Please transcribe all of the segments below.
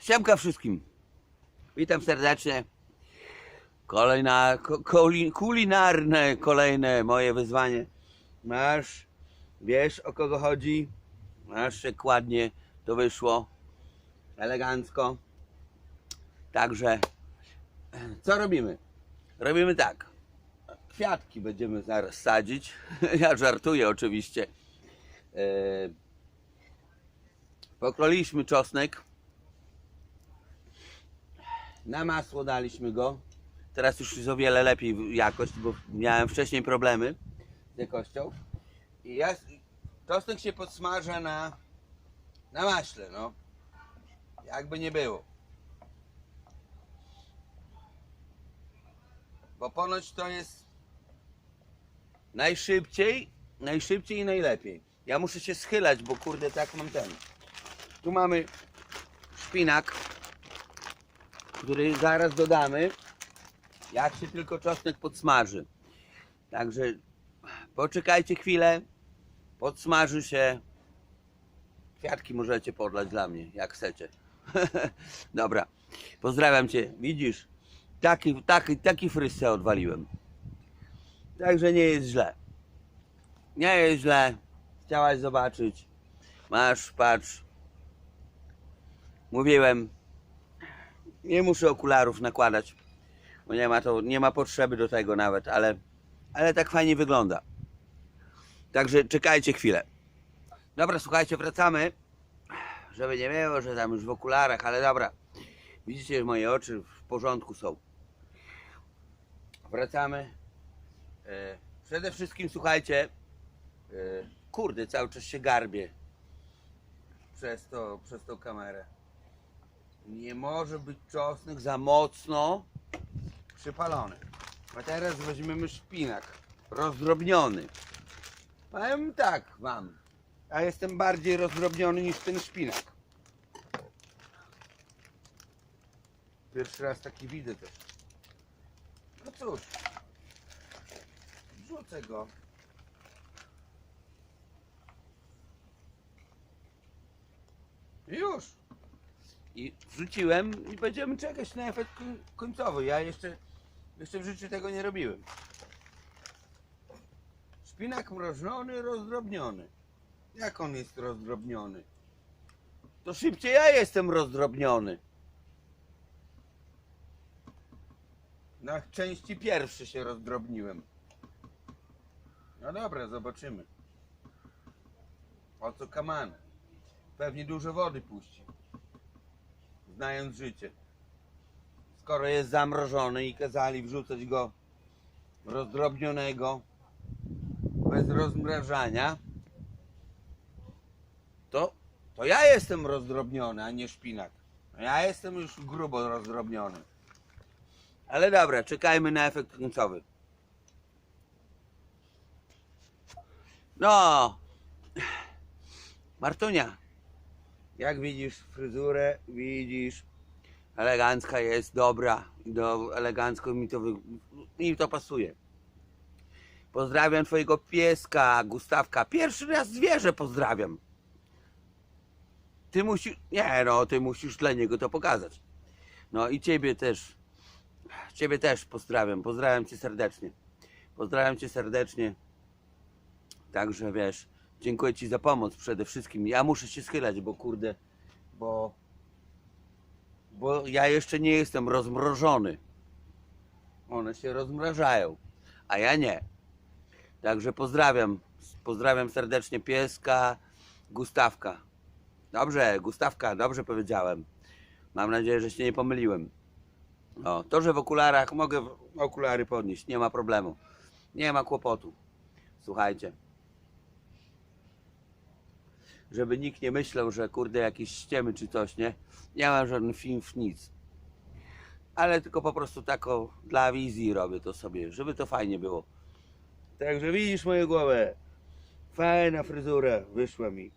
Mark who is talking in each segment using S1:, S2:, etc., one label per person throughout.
S1: Siemka wszystkim. Witam serdecznie. Kolejna, ko, kuli- kulinarne, kolejne moje wyzwanie. Masz, wiesz o kogo chodzi? Masz, ładnie to wyszło. Elegancko. Także, co robimy? Robimy tak. Kwiatki będziemy zaraz sadzić. Ja żartuję oczywiście. E, Pokroliśmy czosnek. Na masło daliśmy go. Teraz już jest o wiele lepiej jakość, bo miałem wcześniej problemy z jakością. I ja, czosnek się podsmaża na, na maśle, no. Jakby nie było. Bo ponoć to jest najszybciej, najszybciej i najlepiej. Ja muszę się schylać, bo kurde tak mam ten. Tu mamy szpinak, który zaraz dodamy, jak się tylko czosnek podsmaży. Także poczekajcie chwilę, podsmaży się. Kwiatki możecie podlać dla mnie, jak chcecie. Dobra, pozdrawiam Cię. Widzisz, taki, taki, taki fryz se odwaliłem. Także nie jest źle. Nie jest źle. Chciałaś zobaczyć. Masz, patrz. Mówiłem, nie muszę okularów nakładać, bo nie ma, to, nie ma potrzeby do tego nawet, ale, ale tak fajnie wygląda. Także czekajcie chwilę. Dobra, słuchajcie, wracamy. Żeby nie było, że tam już w okularach, ale dobra. Widzicie, że moje oczy w porządku są. Wracamy. E, przede wszystkim słuchajcie. E, kurde, cały czas się garbię przez, to, przez tą kamerę. Nie może być czosnek za mocno przypalony. A teraz weźmiemy szpinak rozdrobniony. Powiem tak wam. Ja jestem bardziej rozdrobniony niż ten szpinak. Pierwszy raz taki widzę też. No cóż. Wrzucę go. Już. I wrzuciłem i będziemy czekać na efekt koń- końcowy. Ja jeszcze, jeszcze w życiu tego nie robiłem. Szpinak mrożony, rozdrobniony. Jak on jest rozdrobniony? To szybciej ja jestem rozdrobniony. Na części pierwsze się rozdrobniłem. No dobra, zobaczymy. O co kaman? Pewnie dużo wody puści. Znając życie. Skoro jest zamrożony i kazali wrzucać go rozdrobnionego bez rozmrażania, to, to ja jestem rozdrobniony, a nie szpinak. No Ja jestem już grubo rozdrobniony. Ale dobra, czekajmy na efekt końcowy. No, Martunia, jak widzisz fryzurę, widzisz, elegancka jest, dobra, do, elegancko mi to, mi to pasuje. Pozdrawiam twojego pieska, Gustawka. Pierwszy raz zwierzę pozdrawiam. Ty musisz, nie no, ty musisz dla niego to pokazać. No i ciebie też, ciebie też pozdrawiam, pozdrawiam cię serdecznie. Pozdrawiam cię serdecznie. Także wiesz, dziękuję ci za pomoc przede wszystkim. Ja muszę się schylać, bo kurde, bo, bo ja jeszcze nie jestem rozmrożony. One się rozmrażają, a ja nie. Także pozdrawiam, pozdrawiam serdecznie pieska, Gustawka. Dobrze, Gustawka, dobrze powiedziałem. Mam nadzieję, że się nie pomyliłem. O, to, że w okularach mogę okulary podnieść, nie ma problemu. Nie ma kłopotu. Słuchajcie. Żeby nikt nie myślał, że kurde jakieś ściemy czy coś, nie? Nie mam żadnych filmów, nic. Ale tylko po prostu tako dla wizji robię to sobie, żeby to fajnie było. Także widzisz moją głowę. Fajna fryzura wyszła mi.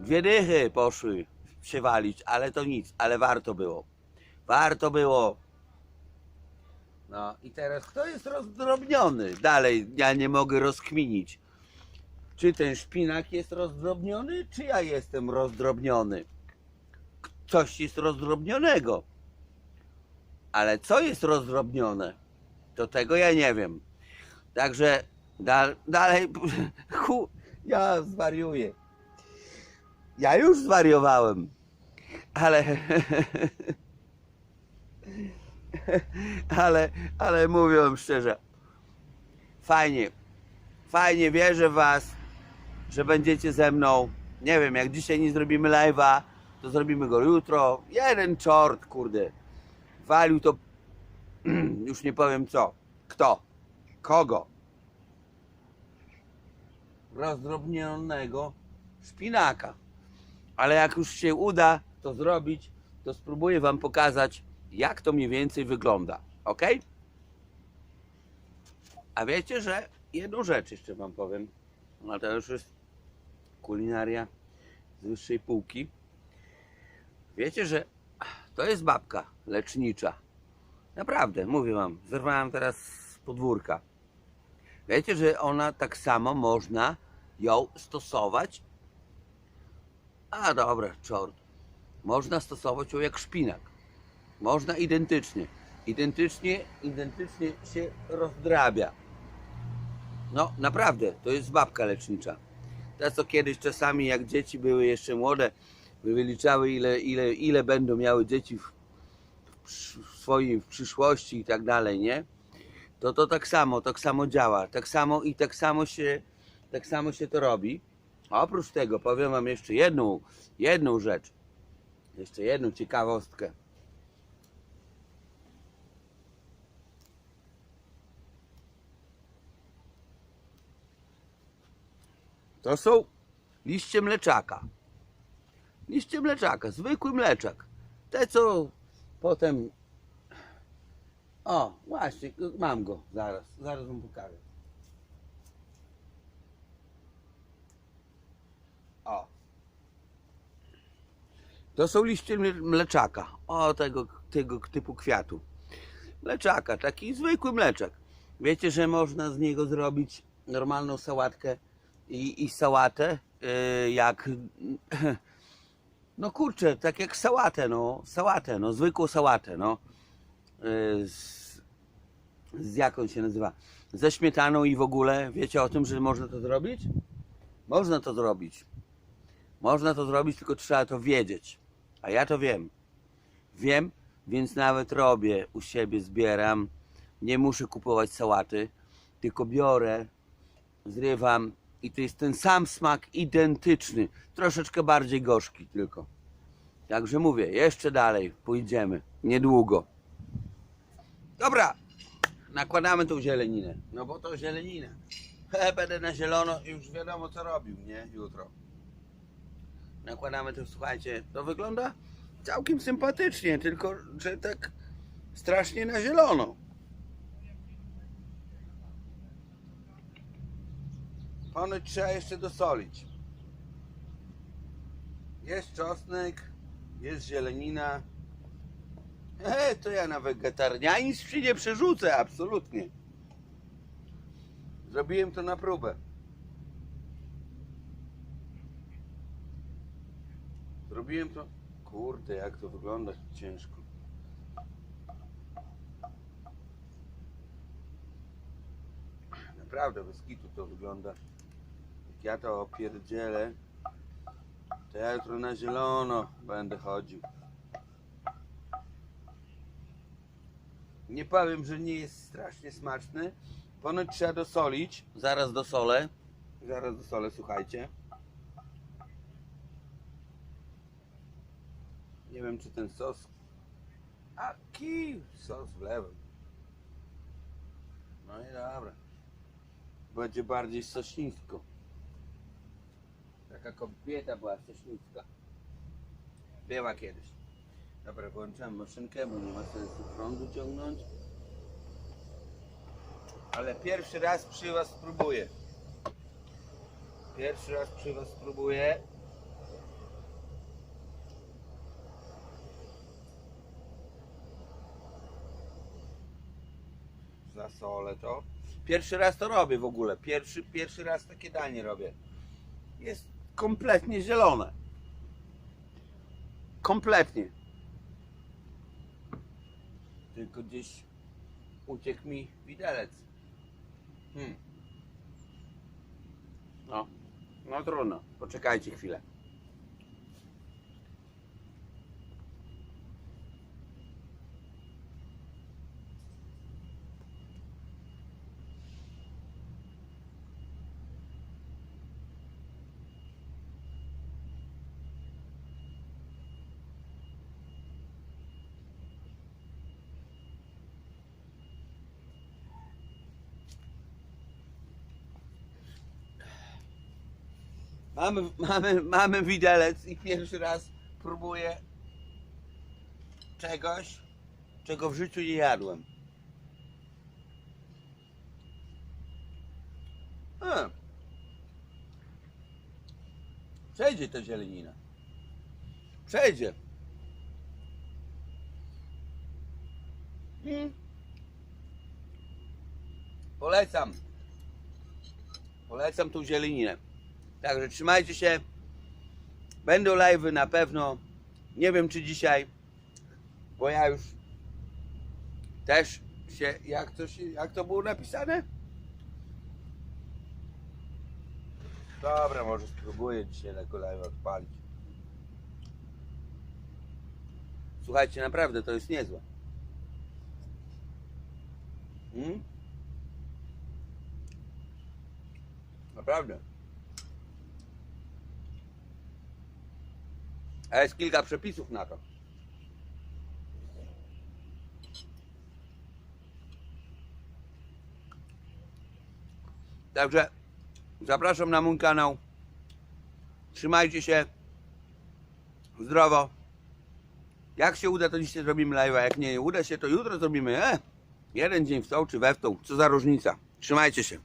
S1: Dwie dychy poszły się walić, ale to nic, ale warto było. Warto było. No i teraz kto jest rozdrobniony? Dalej ja nie mogę rozkminić. Czy ten szpinak jest rozdrobniony, czy ja jestem rozdrobniony. Coś jest rozdrobnionego. Ale co jest rozdrobnione, to tego ja nie wiem. Także da, dalej, ja zwariuję. Ja już zwariowałem, ale, ale, ale mówię szczerze, fajnie, fajnie wierzę w was, że będziecie ze mną. Nie wiem, jak dzisiaj nie zrobimy live'a, to zrobimy go jutro. Jeden czort, kurde. Walił to, już nie powiem co. Kto? Kogo? Rozdrobnionego szpinaka. Ale jak już się uda to zrobić, to spróbuję wam pokazać, jak to mniej więcej wygląda. Ok? A wiecie, że jedną rzecz jeszcze wam powiem. No to już jest kulinaria z wyższej półki. Wiecie, że to jest babka lecznicza. Naprawdę, mówię wam, zerwałem teraz z podwórka. Wiecie, że ona tak samo można ją stosować? A dobra, czort. Można stosować ją jak szpinak. Można identycznie. Identycznie, identycznie się rozdrabia. No, naprawdę, to jest babka lecznicza. To co kiedyś czasami, jak dzieci były jeszcze młode, wyliczały ile, ile, ile będą miały dzieci w, w, swoim w przyszłości i tak dalej, nie? To to tak samo, tak samo działa. Tak samo i tak samo się, tak samo się to robi. A oprócz tego powiem wam jeszcze jedną, jedną rzecz. Jeszcze jedną ciekawostkę. To są liście mleczaka. Liście mleczaka, zwykły mleczak. Te co potem. O, właśnie, mam go zaraz. Zaraz wam pokażę. O. To są liście mle- mleczaka. O, tego, tego typu kwiatu. Mleczaka, taki zwykły mleczak. Wiecie, że można z niego zrobić normalną sałatkę i, i sałatę, yy, jak. No kurczę, tak jak sałatę, no. Sałatę, no. Zwykłą sałatę, no. Yy, z, z jaką się nazywa? Ze śmietaną i w ogóle. Wiecie o tym, że można to zrobić? Można to zrobić. Można to zrobić, tylko trzeba to wiedzieć. A ja to wiem. Wiem, więc nawet robię u siebie, zbieram. Nie muszę kupować sałaty, tylko biorę, zrywam i to jest ten sam smak identyczny. Troszeczkę bardziej gorzki tylko. Także mówię, jeszcze dalej pójdziemy. Niedługo. Dobra, nakładamy tą zieleninę. No bo to zieleninę. Będę na zielono i już wiadomo co robił, nie? Jutro. Nakładamy to, słuchajcie, to wygląda całkiem sympatycznie, tylko że tak strasznie na zielono. Ponoć trzeba jeszcze dosolić. Jest czosnek, jest zielenina. E, to ja na wegetarianizm się nie przerzucę, absolutnie. Zrobiłem to na próbę. Zrobiłem to. Kurde, jak to wygląda ciężko. Naprawdę bez kitu to wygląda. Ja to opierdzielę, to ja jutro na zielono będę chodził. Nie powiem, że nie jest strasznie smaczny. Ponoć trzeba dosolić. Zaraz dosolę. Zaraz dosolę, słuchajcie. Nie wiem, czy ten sos. A kij, sos wlewam. No i dobra. Będzie bardziej sośnisko. Taka kobieta była sośnicka. Była kiedyś. Dobra, włączam maszynkę, bo nie ma sensu prądu ciągnąć. Ale pierwszy raz przy was spróbuję. Pierwszy raz przy was spróbuję. Zasolę to. Pierwszy raz to robię w ogóle. Pierwszy, pierwszy raz takie danie robię. jest kompletnie zielone. Kompletnie. Tylko gdzieś uciekł mi widelec. Hmm. No, no trudno. Poczekajcie chwilę. Mamy, mamy, mamy widelec i pierwszy raz próbuję czegoś, czego w życiu nie jadłem. A. Przejdzie ta zielenina. Przejdzie. Mm. Polecam. Polecam tą zieleninę. Także trzymajcie się. Będą live'y na pewno. Nie wiem czy dzisiaj, bo ja już też się, jak to, się, jak to było napisane? Dobra, może spróbuję dzisiaj tego live'a odpalić. Słuchajcie, naprawdę to jest niezłe. Mm? Naprawdę. A jest kilka przepisów na to. Także zapraszam na mój kanał. Trzymajcie się. Zdrowo. Jak się uda, to dzisiaj zrobimy live'a. Jak nie uda się, to jutro zrobimy. E, jeden dzień w tą czy we w tą. Co za różnica. Trzymajcie się.